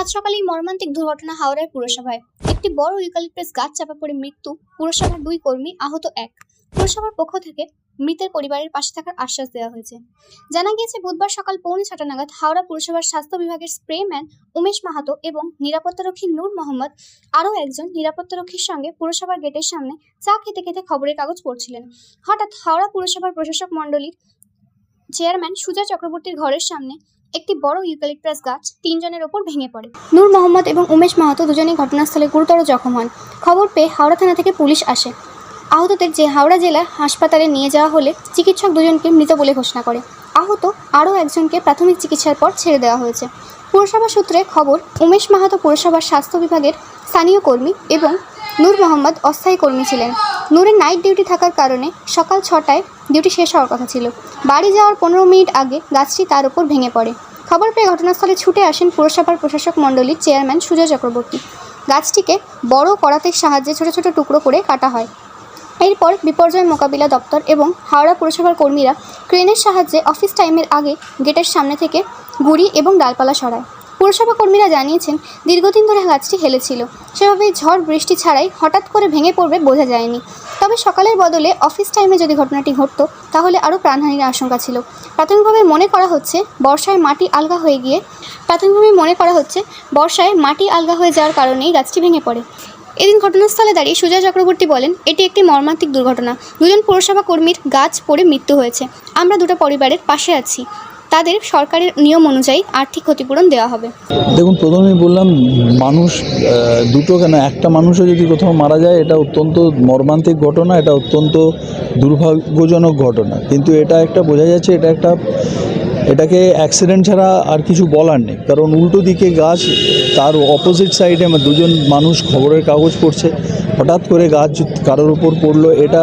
সাত সকালেই মর্মান্তিক দুর্ঘটনা হাওড়ায় পুরসভায়। একটি বড় ইউক্যালিপটাস গাছ চাপা পড়ে মৃত্যু, পুরসভার দুই কর্মী আহত এক। পুরসভার পক্ষ থেকে মৃতের পরিবারের পাশে থাকার আশ্বাস দেওয়া হয়েছে। জানা গিয়েছে, বুধবার সকাল পৌনে ছটা নাগাদ হাওড়া পুরসভার স্বাস্থ্য বিভাগের স্প্রেম্যান উমেশ মাহাতো এবং নিরাপত্তারক্ষী নূর মোহাম্মদ আরও একজন নিরাপত্তারক্ষীর সঙ্গে পুরসভার গেটের সামনে চা খেতে খেতে খবরের কাগজ পড়ছিলেন। হঠাৎ হাওড়া পুরসভার প্রশাসক মণ্ডলীর চেয়ারম্যান সুজা চক্রবর্তীর ঘরের সামনে একটি বড় ইউক্যালিপটাস গাছ তিনজনের ওপর ভেঙে পড়ে। নূর মোহাম্মদ এবং উমেশ মাহাতো দুজনেই ঘটনাস্থলে গুরুতর জখম হন। খবর পেয়ে হাওড়া থানা থেকে পুলিশ আসে। আহতদের যে হাওড়া জেলা হাসপাতালে নিয়ে যাওয়া হলে চিকিৎসক দুজনকে মৃত বলে ঘোষণা করে। আহত আরও একজনকে প্রাথমিক চিকিৎসার পর ছেড়ে দেওয়া হয়েছে। পুরসভা সূত্রে খবর, উমেশ মাহাতো পুরসভার স্বাস্থ্য বিভাগের স্থানীয় কর্মী এবং নূর মোহাম্মদ অস্থায়ী কর্মী ছিলেন। নূরের নাইট ডিউটি থাকার কারণে সকাল ছটায় ডিউটি শেষ হওয়ার কথা ছিল। বাড়ি যাওয়ার পনেরো মিনিট আগে গাছটি তার উপর ভেঙে পড়ে। খবর পেয়ে ঘটনাস্থলে ছুটে আসেন পুরসভার প্রশাসক মণ্ডলীর চেয়ারম্যান সুজয় চক্রবর্তী। গাছটিকে বড় করাতের সাহায্যে ছোট ছোট টুকরো করে কাটা হয়। এরপর বিপর্যয় মোকাবিলা দপ্তর এবং হাওড়া পুরসভার কর্মীরা ক্রেনের সাহায্যে অফিস টাইমের আগে গেটের সামনে থেকে গুড়ি এবং ডালপালা সরায়। পুরসভা কর্মীরা জানিয়েছেন, দীর্ঘদিন ধরে গাছটি হেলেছিল। সেভাবেই ঝড় বৃষ্টি ছাড়াই হঠাৎ করে ভেঙে পড়বে বোঝা যায়নি। তবে সকালের বদলে অফিস টাইমে যদি ঘটনাটি ঘটতো, তাহলে আরও প্রাণহানির আশঙ্কা ছিল। প্রাথমিকভাবে মনে করা হচ্ছে, বর্ষায় মাটি আলগা হয়ে গিয়ে প্রাথমিকভাবে মনে করা হচ্ছে, বর্ষায় মাটি আলগা হয়ে যাওয়ার কারণেই গাছটি ভেঙে পড়ে। এদিন ঘটনাস্থলে দাঁড়িয়ে সুজয় চক্রবর্তী বলেন, এটি একটি মর্মান্তিক দুর্ঘটনা। দুজন পুরসভা কর্মীর গাছ পড়ে মৃত্যু হয়েছে। আমরা দুটো পরিবারের পাশে আছি। তাদের সরকারের নিয়ম অনুযায়ী আর্থিক ক্ষতিপূরণ দেওয়া হবে। দেখুন প্রথমেই বললাম, মানুষ দুটো কেন? একটা মানুষও যদি কোথাও মারা যায়, এটা অত্যন্ত মর্মান্তিক ঘটনা, এটা অত্যন্ত দুর্ভাগ্যজনক ঘটনা। কিন্তু এটা একটা, বোঝা যাচ্ছে এটা একটা এটাকে অ্যাক্সিডেন্ট ছাড়া আর কিছু বলার নেই। কারণ উল্টো দিকে গাছ, তার অপোজিট সাইডে দুজন মানুষ খবরের কাগজ পড়ছে। হঠাৎ করে গাছ কারোর উপর পড়ল। এটা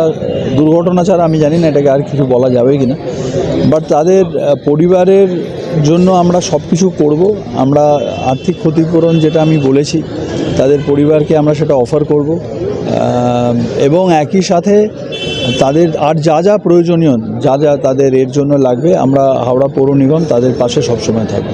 দুর্ঘটনা ছাড়া আমি জানি না এটাকে আর কিছু বলা যাবে কি না বাট তাদের পরিবারের জন্য আমরা সব কিছু করব। আমরা আর্থিক ক্ষতিপূরণ যেটা আমি বলেছি, তাদের পরিবারকে আমরা সেটা অফার করব। এবং একই সাথে তাদের আর যা যা প্রয়োজনীয়, যা যা তাদের এর জন্য লাগবে, আমরা হাওড়া পৌর নিগম তাদের পাশে সবসময় থাকব।